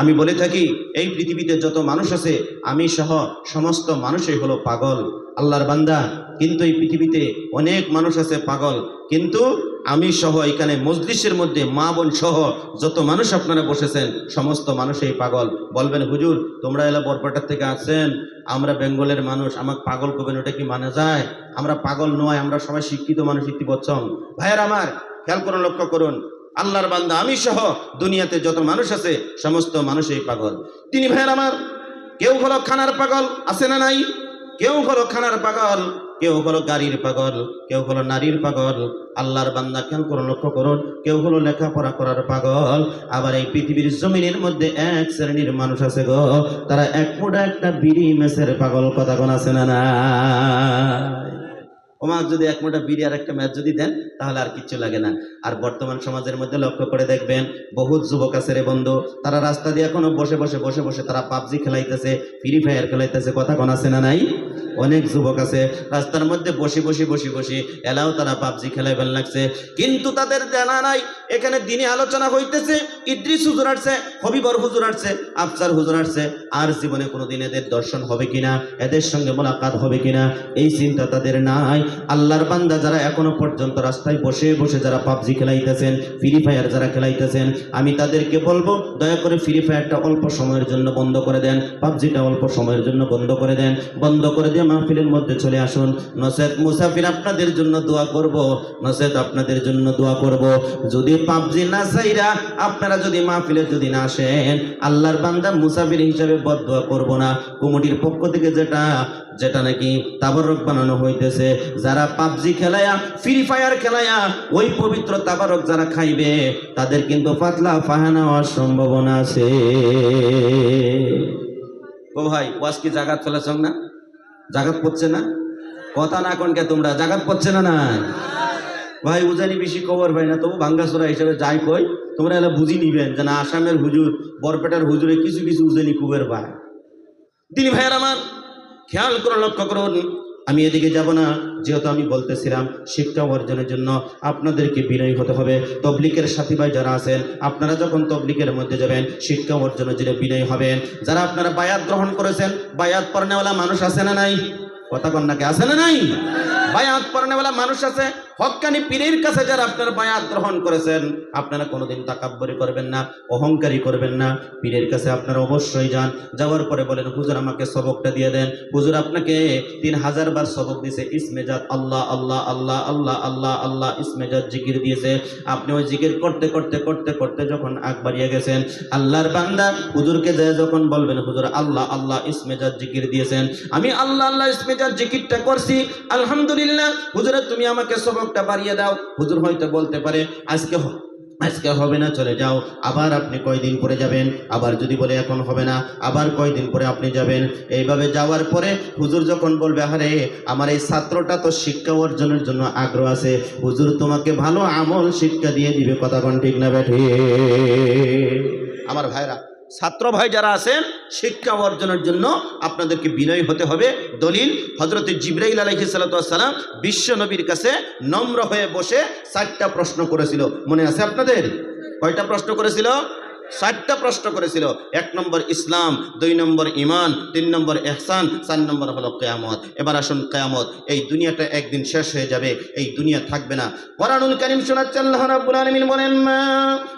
আমি বলে থাকি, এই পৃথিবীতে যত মানুষ আছে, আমি সহ সমস্ত মানুষই হলো পাগল, আল্লাহর বান্দা। কিন্তু এই পৃথিবীতে অনেক মানুষ আছে পাগল। কিন্তু আমি সহ এখানে মজলিসের মধ্যে মা বোন সহ যত মানুষ আপনারা বসেছেন, সমস্ত মানুষই পাগল। বলবেন, হুজুর, তোমরা এলা বরপাটার থেকে আছেন আমরা বেঙ্গলের মানুষ, আমাকে পাগল করবেন, ওটা কি মানা যায়? আমরা পাগল নয়, আমরা সবাই শিক্ষিত মানুষ ইতিবচ্ছং। ভাইয়ের আমার, খেয়াল করুন, লক্ষ্য করুন আল্লাহর বান্দা, আমি সহ দুনিয়াতে যত মানুষ আছে, সমস্ত মানুষই পাগল। তিনি ভাইয়ের আমার, কেউ হলো খানার পাগল, আছে না নাই? কেউ হলো খানার পাগল, কেউ হলো গাড়ির পাগল, কেউ হলো নারীর পাগল। আল্লাহর বান্দা খেয়াল করো লক্ষ্য করুন, কেউ হলো লেখাপড়া করার পাগল। আবার এই পৃথিবীর জমিনের মধ্যে এক শ্রেণির মানুষ আছে গো, তারা এক মোটা একটা বিড়ি মেসের পাগল কথা কোন আছে না না ওমাক যদি এক মোটা বিড়ি আর একটা ম্যাচ যদি দেন তাহলে আর কিচ্ছু লাগে না। আর বর্তমান সমাজের মধ্যে লক্ষ্য করে দেখবেন, বহুত যুবক আছে রে বন্ধু, তারা রাস্তা দিয়ে এখনও বসে বসে বসে বসে তারা পাবজি খেলাইতেছে, ফ্রি ফায়ার খেলাইতেছে, কথা কোন আছে না নাই? অনেক যুবক আছে, রাস্তার মধ্যে বসে বসে বসে বসে এলাও তারা পাবজি খেলাইবার লাগছে কিন্তু তাদের জানা নাই, এখানে দিনে আলোচনা হইতেছে, ইদ্রিস হুজুর আসছে, হবিবর হুজুর আসছে আফসার হুজুর আসছে, আর জীবনে কোনোদিন এদের দর্শন হবে কিনা, এদের সঙ্গে মোলাকাত হবে কিনা, এই চিন্তা তাদের নাই। আল্লাহর বান্দা যারা এখনও পর্যন্ত রাস্তায় বসে বসে যারা পাবজি খেলাইতেছেন ফ্রি ফায়ার যারা খেলাইতেছেন, আমি তাদেরকে বলব, দয়া করে ফ্রি ফায়ারটা অল্প সময়ের জন্য বন্ধ করে দেন পাবজিটা অল্প সময়ের জন্য বন্ধ করে দেন, বন্ধ করে দিয়ে মাহফিলের মধ্যে চলে আসুন। নসেদ মুসাফির আপনাদের জন্য দোয়া করব, নসেদ আপনাদের জন্য দোয়া করব। যদি পাবজি না চাইরা আপনারা যদি মাহফিলে যদি না আসেন, আল্লাহর বান্দা মুসাফির হিসাবে বদ দোয়া করব না। কমিটির পক্ষ থেকে যেটা যেটা নাকি তাবারক বানানো হইতেছে। যারা পাবজি খেলায়া ফ্রি ফায়ার খেলায়া, ওই পবিত্র তাবারক যারা খাইবে, তাদের কিন্তু পাতলা ফাহানা হওয়ার সম্ভাবনা আছে। ও ভাই, ওয়াজ কি জাগাত চলেছ না? জাগাত পড়ছে না? কথা না কোনকে তোমরা, জাগাত পড়ছে না না ভাই, উজানি বেশি খবর ভাই না, তবু ভাঙ্গাসোরা হিসেবে যাই কই, তোমরা এলা বুঝি নিবেন যে না, আসামের হুজুর, বরপেটার হুজুরে কিছু কিছু উজানি কুবের ভাই। তিনি ভাইয়ের আমার খেয়াল করে লক্ষ্য করুন, আমি এদিকে যাব না, যেহেতু আমি বলতেছিলাম শিক্ষা অর্জনের জন্য আপনাদেরকে বিনয়ী হতে হবে। তবলিকের সাথী ভাই যারা আছেন, আপনারা যখন তবলিকের মধ্যে যাবেন, শিক্ষা অর্জনের জন্য বিনয়ী হবেন। যারা আপনারা বায়াত গ্রহণ করেছেন, বায়াত পরনেওয়ালা মানুষ আছে না নাই? কথা কন্যাকে আছে না নাই? বায়াত পড়নেওয়ালা মানুষ আছে। হক্কানি পীরের কাছে যারা আপনারা বায়াত গ্রহণ করেছেন, আপনারা কোনোদিন তাকাব্বরি করবেন না, অহংকারী করবেন না। পীরের কাছে আপনারা অবশ্যই যান। যাওয়ার পরে বলেন, হুজুর, আমাকে সবকটা দিয়ে দেন। হুজুর আপনাকে তিন হাজার বার সবক দিছে ইসমেজাত আল্লাহ আল্লাহ আল্লাহ আল্লাহ আল্লাহ আল্লাহ ইসমেজাত জিকির দিয়েছে। আপনি ওই জিকির করতে করতে করতে করতে যখন আগ গেছেন, আল্লাহর বান্দা হুজুরকে যায় যখন বলবেন, হুজুর, আল্লাহ আল্লাহ ইসমেজাত জিকির দিয়েছেন। আমি আল্লাহ আল্লাহ ইসমেজাত জিকিরটা করছি। আলহামদুলিল্লাহ হুজুরে, তুমি আমাকে সবকটা বাড়িয়ে দাও। হুজুর হয়তো বলতে পারে, আজকে আজকে হবে না, চলে যাও। আবার আপনি কয়দিন পরে যাবেন? আবার যদি বলে এখন হবে না, আবার কয়দিন পরে আপনি যাবেন? এইভাবে যাওয়ার পরে হুজুর যখন বলবে আরে আমার এই ছাত্রটা তো শিক্ষা অর্জনের জন্য আগ্রহ আছে। হুজুর তোমাকে ভালো আমল শিক্ষা দিয়ে দিবে, কথা কোন ঠিক না, ব্যাঠে? আমার ভাইরা ছাত্র ভাই যারা আছেন, শিক্ষা অর্জনের জন্য আপনাদেরকে বিনয় হতে হবে। দলিল হজরত জিব্রাইল আলহি সালাম বিশ্ব নবীর কাছে নম্র হয়ে বসে চারটা প্রশ্ন করেছিল। মনে আছে আপনাদের? কয়টা প্রশ্ন করেছিল? চারটা প্রশ্ন করেছিল এক নম্বর ইসলাম দুই নম্বর ইমান তিন নম্বর এহসান চার নম্বর হলো কেয়ামত এবার আসুন কেয়ামত এই দুনিয়াটা একদিন শেষ হয়ে যাবে এই দুনিয়া থাকবে না কোরআনুল কারীম শোনাচ্ছে আল্লাহ রাব্বুল আলামিন বলেন মা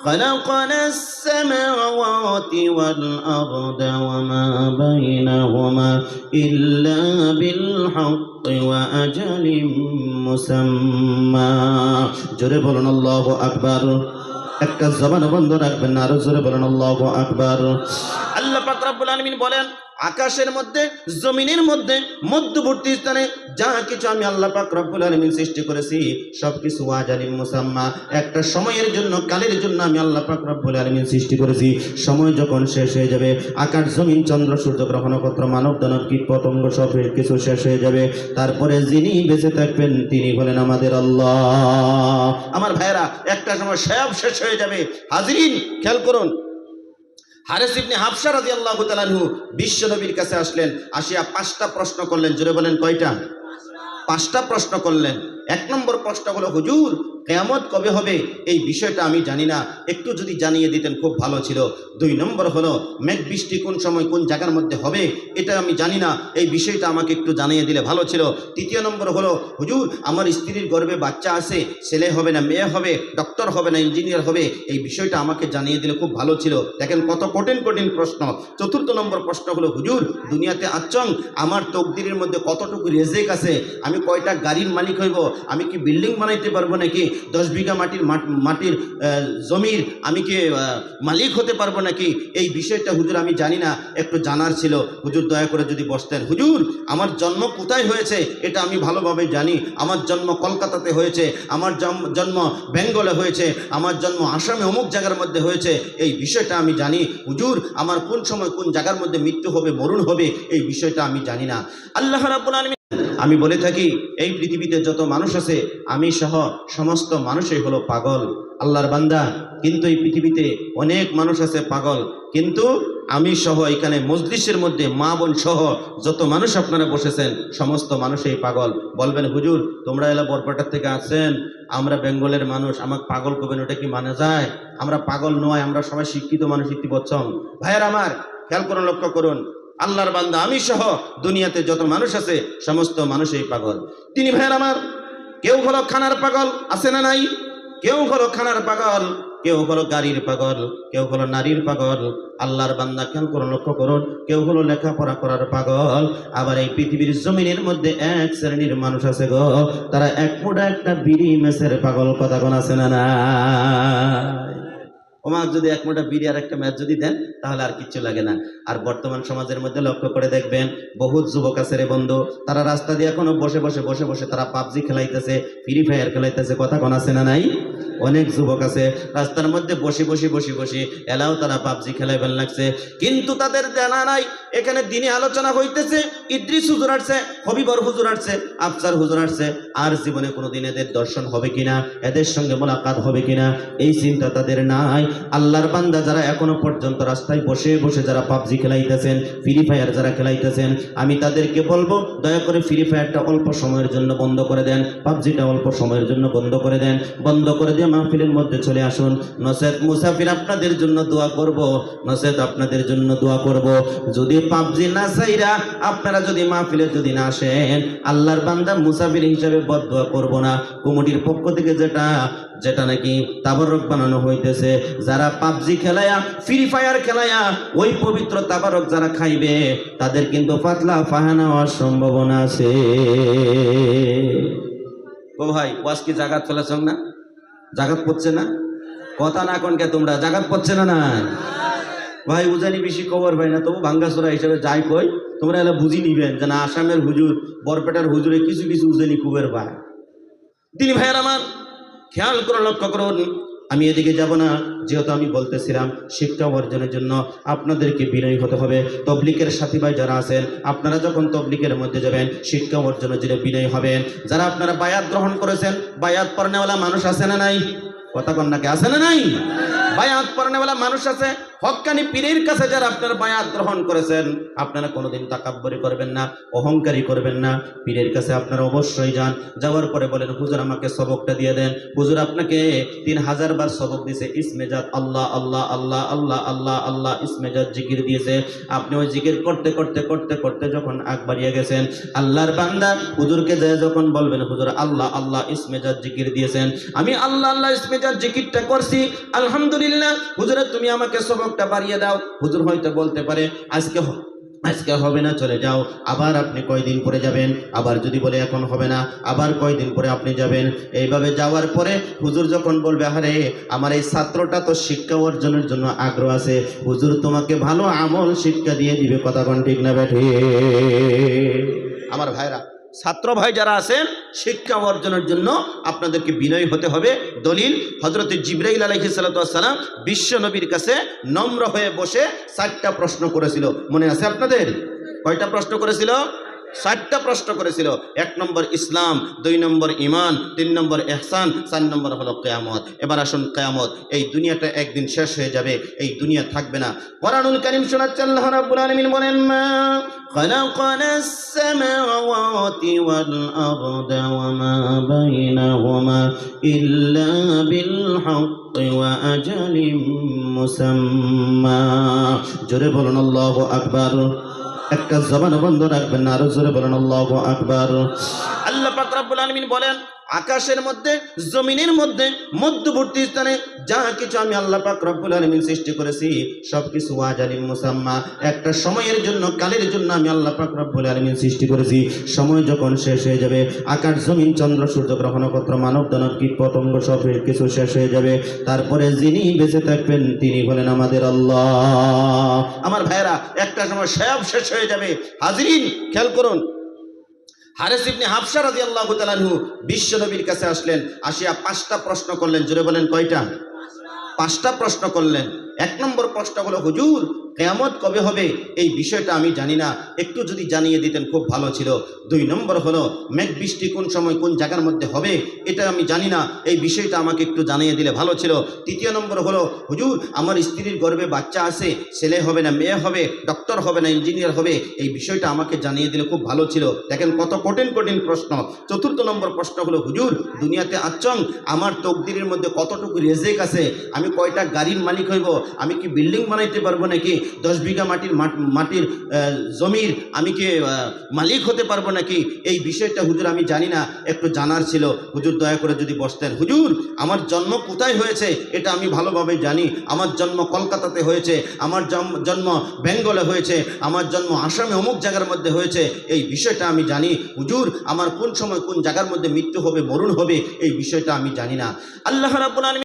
خلقنا السماوات والأرض وما بينهما إلا بالحق وأجل مسمى জোরে বলুন আল্লাহ আকবার একটা জবান বন্ধ রাখবেন না। আরও জোরে বলেন, আল্লাহ আকবার। আল্লাহ পাক রব্বুল আলামিন বলেন আকাশের মধ্যে, জমিনের মধ্যে, মধ্যবর্তী স্থানে যা কিছু আমি আল্লাহ পাক রব্বুল আলামিন সৃষ্টি করেছি সব কিছু আজালিম মুসাম্মা। একটা সময়ের জন্য, কালের জন্য আমি আল্লাহ পাক রব্বুল আলামিন সৃষ্টি করেছি। সময় যখন শেষ হয়ে যাবে, আকাশ, জমিন, চন্দ্র, সূর্য গ্রহ নক্ষত্র মানব দানব কীট, পতঙ্গ সব কিছু শেষ হয়ে যাবে। তারপরে যিনি বেঁচে থাকবেন, তিনি হলেন আমাদের আল্লাহ। আমার ভাইয়েরা, একটা সময় সব শেষ হয়ে যাবে। হাজরিন, খেয়াল করুন হারেস ইবনে হাফসা রাদিয়াল্লাহু আল্লাহ আনহু বিশ্ব নবীর কাছে আসলেন, আসিয়া পাঁচটা প্রশ্ন করলেন, জোরে বলেন কয়টা? পাঁচটা প্রশ্ন করলেন। এক নম্বর প্রশ্ন হলো, হুজুর কেয়ামত কবে হবে এই বিষয়টা আমি জানি না। একটু যদি জানিয়ে দিতেন খুব ভালো ছিল। দুই নম্বর হলো, মেঘ বৃষ্টি কোন সময় কোন জায়গার মধ্যে হবে এটা আমি জানি না। এই বিষয়টা আমাকে একটু জানিয়ে দিলে ভালো ছিল। তৃতীয় নম্বর হলো, হুজুর, আমার স্ত্রীর গর্ভে বাচ্চা আছে, ছেলে হবে না, মেয়ে হবে ডক্টর হবে না ইঞ্জিনিয়ার হবে, এই বিষয়টা আমাকে জানিয়ে দিলে খুব ভালো ছিল। দেখেন কত কঠিন কঠিন প্রশ্ন। চতুর্থ নম্বর প্রশ্ন হলো, হুজুর, দুনিয়াতে আচং আমার তকদিরের মধ্যে কতটুকু রেজেক আছে? আমি কয়টা গাড়ির মালিক হইব? আমি কি বিল্ডিং বানাইতে পারব নাকি? দশ বিঘা মাটির মাটির জমির আমি কি মালিক হতে পারব নাকি? এই বিষয়টা হুজুর আমি জানি না, একটু জানার ছিল। হুজুর দয়া করে যদি বসতেন। হুজুর, আমার জন্ম কোথায় হয়েছে এটা আমি ভালোভাবে জানি। আমার জন্ম কলকাতাতে হয়েছে, আমার জন্ম বেঙ্গলে হয়েছে, আমার জন্ম আসামে অমুক জায়গার মধ্যে হয়েছে, এই বিষয়টা আমি জানি। হুজুর, আমার কোন সময় কোন জায়গার মধ্যে মৃত্যু হবে, মরণ হবে, এই বিষয়টা আমি জানি না। আল্লাহ রাব্বুল আলামিন আমি বলে থাকি, এই পৃথিবীতে যত মানুষ আছে, আমি সহ সমস্ত মানুষই হলো পাগল, আল্লাহর বান্দা। কিন্তু এই পৃথিবীতে অনেক মানুষ আছে পাগল। কিন্তু আমি সহ এখানে মজলিসের মধ্যে মা বোন সহ যত মানুষ আপনারা বসেছেন, সমস্ত মানুষই পাগল। বলবেন, হুজুর, তোমরা এলা বরপাটার থেকে আছেন আমরা বেঙ্গলের মানুষ, আমাকে পাগল করবেন, ওটা কি মানে যায়? আমরা পাগল নয়, আমরা সবাই শিক্ষিত মানুষ ইতিবচ্ছং। ভাইয়ের আমার, খেয়াল করুন, লক্ষ্য করুন। আল্লাহর বান্দা, আমি সহ দুনিয়াতে যত মানুষ আছে, সমস্ত মানুষই পাগল। তিনি ভাইয়ের আমার, কেউ হলো খানার পাগল, আছে না নাই? কেউ হলো খানার পাগল, কেউ হলো গাড়ির পাগল, কেউ হলো নারীর পাগল। আল্লাহর বান্দা খেয়াল করুন লক্ষ্য করুন? কেউ হলো লেখাপড়া করার পাগল। আবার এই পৃথিবীর জমিনের মধ্যে এক শ্রেণির মানুষ আছে গো, তারা এক মোটা একটা বিড়ি মেসের পাগল কথা কোন আছে না না ওমাক যদি এক মোটা বিড়ি আর একটা ম্যাচ যদি দেন, তাহলে আর কিচ্ছু লাগে না। আর বর্তমান সমাজের মধ্যে লক্ষ্য করে দেখবেন, বহুত যুবক আছে রে বন্ধু, তারা রাস্তা দিয়ে এখনও বসে বসে বসে বসে তারা পাবজি খেলাইতেছে, ফ্রি ফায়ার খেলাইতেছে, কথা কোন আছে না নাই? অনেক যুবক আছে, রাস্তার মধ্যে বসে বসে বসে বসে এলাও তারা পাবজি খেলাইবেন লাগছে কিন্তু তাদের জানা নাই, এখানে দিনে আলোচনা হইতেছে, ইদ্রিস হুজুর আসছে, হবিবর হুজুর আসছে আফসার হুজুর আসছে, আর জীবনে কোনোদিন এদের দর্শন হবে কিনা, এদের সঙ্গে মোলাকাত হবে কিনা, এই চিন্তা তাদের নাই। আল্লাহর বান্দা যারা এখনও পর্যন্ত রাস্তায় বসে বসে যারা পাবজি খেলাইতেছেন ফ্রি ফায়ার যারা খেলাইতেছেন, আমি তাদেরকে বলব, দয়া করে ফ্রি ফায়ারটা অল্প সময়ের জন্য বন্ধ করে দেন পাবজিটা অল্প সময়ের জন্য বন্ধ করে দেন, বন্ধ করে দিয়ে মাহফিলের মধ্যে চলে আসুন। নসেদ মুসাফির আপনাদের জন্য দোয়া করব, নসেদ আপনাদের জন্য দোয়া করব। যদি পাবজি না চাইরা আপনারা যদি মাহফিলে যদি না আসেন, আল্লাহর বান্দা মুসাফির হিসাবে বদোয়া করব না। কমিটির পক্ষ থেকে যেটা যেটা নাকি তাবারক বানানো হইতেছে। যারা পাবজি খেলায়া ফ্রি ফায়ার খেলায়া, ওই পবিত্র তাবারক যারা খাইবে, তাদের কিন্তু পাতলা ফাহানা হওয়ার সম্ভাবনা আছে। ও ভাই, ওয়াজ কি জাগাত ফেলেছ না? জাগাত পড়ছে না? কথা না কোনকে তোমরা, জাগাত পড়ছে না না ভাই, উজানি বেশি খবর ভাই না, তবু ভাঙ্গাসোরা হিসেবে যাই কই, তোমরা এলা বুঝি নিবেন যে না, আসামের হুজুর, বরপেটার হুজুরে কিছু কিছু উজানি কুবের ভাই। তিনি ভাইয়ের আমার খেয়াল করে লক্ষ্য করুন, আমি এদিকে যাব না, যেহেতু আমি বলতেছিলাম শিক্ষা অর্জনের জন্য আপনাদেরকে বিনয়ী হতে হবে। তবলিকের সাথী ভাই যারা আছেন, আপনারা যখন তবলিকের মধ্যে যাবেন, শিক্ষা অর্জনের জন্য বিনয়ী হবেন। যারা আপনারা বায়াত গ্রহণ করেছেন, বায়াত পরনেওয়ালা মানুষ আছে না নাই? কথা কন্যাকে আছে না নাই? বায়াত পরনেওয়ালা মানুষ আছে। হক্কানি পীরের কাছে যারা আপনার বায়াত গ্রহণ করেছেন, আপনারা কোনোদিন তাকাব্বরি করবেন না, অহংকারী করবেন না। পীরের কাছে আপনারা অবশ্যই যান। যাওয়ার পরে বলেন, হুজুর, আমাকে সবকটা দিয়ে দেন। হুজুর আপনাকে তিন হাজার বার সবক দিছে ইসমেজাত আল্লাহ আল্লাহ আল্লাহ আল্লাহ আল্লাহ আল্লাহ ইসমেজাত জিকির দিয়েছে। আপনি ওই জিকির করতে করতে করতে করতে যখন আগ বাড়িয়ে গেছেন, আল্লাহর বান্দা হুজুরকে যায় যখন বলবেন, হুজুর, আল্লাহ আল্লাহ ইসমেজাত জিকির দিয়েছেন। আমি আল্লাহ আল্লাহ ইসমেজাত জিকিরটা করছি, আলহামদুলিল্লাহ। হুজুরে, তুমি আমাকে সবকটা বাড়িয়ে দাও। হুজুর হয়তো বলতে পারে, আজকে আজকে হবে না, চলে যাও। আবার আপনি কয়দিন পরে যাবেন? আবার যদি বলে এখন হবে না, আবার কয়দিন পরে আপনি যাবেন? এইভাবে যাওয়ার পরে হুজুর যখন বলবে, আরে, আমার এই ছাত্রটা তো শিক্ষা অর্জনের জন্য আগ্রহ আছে। হুজুর তোমাকে ভালো আমল শিক্ষা দিয়ে দিবে। কথা ঠিক না ব্যাঠে? আমার ভাইরা ছাত্র ভাই যারা আছেন, শিক্ষা অর্জনের জন্য আপনাদেরকে বিনয় হতে হবে। দলিল হজরত জিব্রাইল আলহি সালাম বিশ্ব নবীর কাছে নম্র হয়ে বসে চারটা প্রশ্ন করেছিল। মনে আছে আপনাদের? কয়টা প্রশ্ন করেছিল? চারটা প্রশ্ন করেছিল এক নম্বর ইসলাম দুই নম্বর ইমান তিন নম্বর এহসান চার নম্বর হলো কেয়ামত এবার আসুন কেয়ামত এই দুনিয়াটা একদিন শেষ হয়ে যাবে এই দুনিয়া থাকবে না কোরআনুল কারীম শোনাচ্ছে আল্লাহ রাব্বুল আলামিন বলেন মা خلقنا السماوات والأرض وما بينهما إلا بالحق وأجل مسمى জোরে বলুন আল্লাহ আকবার একটা জবান বন্ধ রাখবেন না, আরও জোরে বলেন, আল্লাহ আকবার। আল্লাহ পাক রব্বুল আলামিন বলেন আকাশের মধ্যে, জমিনের মধ্যে, মধ্যবর্তী স্থানে যা কিছু আমি আল্লাহ পাক রব্বুল আলামিন সৃষ্টি করেছি সব কিছু ওয়াজালিম মুসাম্মা। একটা সময়ের জন্য, কালের জন্য আমি আল্লাহ পাক রব্বুল আলামিন সৃষ্টি করেছি। সময় যখন শেষ হয়ে যাবে, আকাশ, জমিন, চন্দ্র, সূর্য গ্রহ নক্ষত্র মানব দানব কীট, পতঙ্গ সব কিছু শেষ হয়ে যাবে। তারপরে যিনি বেঁচে থাকবেন, তিনি হলেন আমাদের আল্লাহ। আমার ভাইয়েরা, একটা সময় সব শেষ হয়ে যাবে। হাজরিন, খেয়াল করুন হারেস ইবনে হাফসা আল্লাহ তাআলাহু বিশ্ব নবীর কাছে আসলেন, আসিয়া পাঁচটা প্রশ্ন করলেন, জোরে বলেন কয়টা? পাঁচটা প্রশ্ন করলেন। এক নম্বর প্রশ্ন হলো, হুজুর কেয়ামত কবে হবে এই বিষয়টা আমি জানি না। একটু যদি জানিয়ে দিতেন খুব ভালো ছিল। দুই নম্বর হলো, মেঘ বৃষ্টি কোন সময় কোন জায়গার মধ্যে হবে এটা আমি জানি না। এই বিষয়টা আমাকে একটু জানিয়ে দিলে ভালো ছিল। তৃতীয় নম্বর হলো, হুজুর, আমার স্ত্রীর গর্ভে বাচ্চা আছে, ছেলে হবে না মেয়ে হবে ডক্টর হবে না ইঞ্জিনিয়ার হবে, এই বিষয়টা আমাকে জানিয়ে দিলে খুব ভালো ছিল। দেখেন কত কঠিন কঠিন প্রশ্ন। চতুর্থ নম্বর প্রশ্ন হলো, হুজুর, দুনিয়াতে আচং আমার তকদিরের মধ্যে কতটুকু রেজেক আছে? আমি কয়টা গাড়ির মালিক হইব? আমি কি বিল্ডিং বানাইতে পারব নাকি? দশ বিঘা মাটির মাটির জমির আমি কি মালিক হতে পারব নাকি? এই বিষয়টা হুজুর আমি জানি না, একটু জানার ছিল। হুজুর দয়া করে যদি বসতেন। হুজুর, আমার জন্ম কোথায় হয়েছে এটা আমি ভালোভাবে জানি। আমার জন্ম কলকাতাতে হয়েছে, আমার জন্ম বেঙ্গলে হয়েছে, আমার জন্ম আসামে অমুক জায়গার মধ্যে হয়েছে, এই বিষয়টা আমি জানি। হুজুর, আমার কোন সময় কোন জায়গার মধ্যে মৃত্যু হবে, মরণ হবে, এই বিষয়টা আমি জানি না। আল্লাহ রাব্বুল আলামিন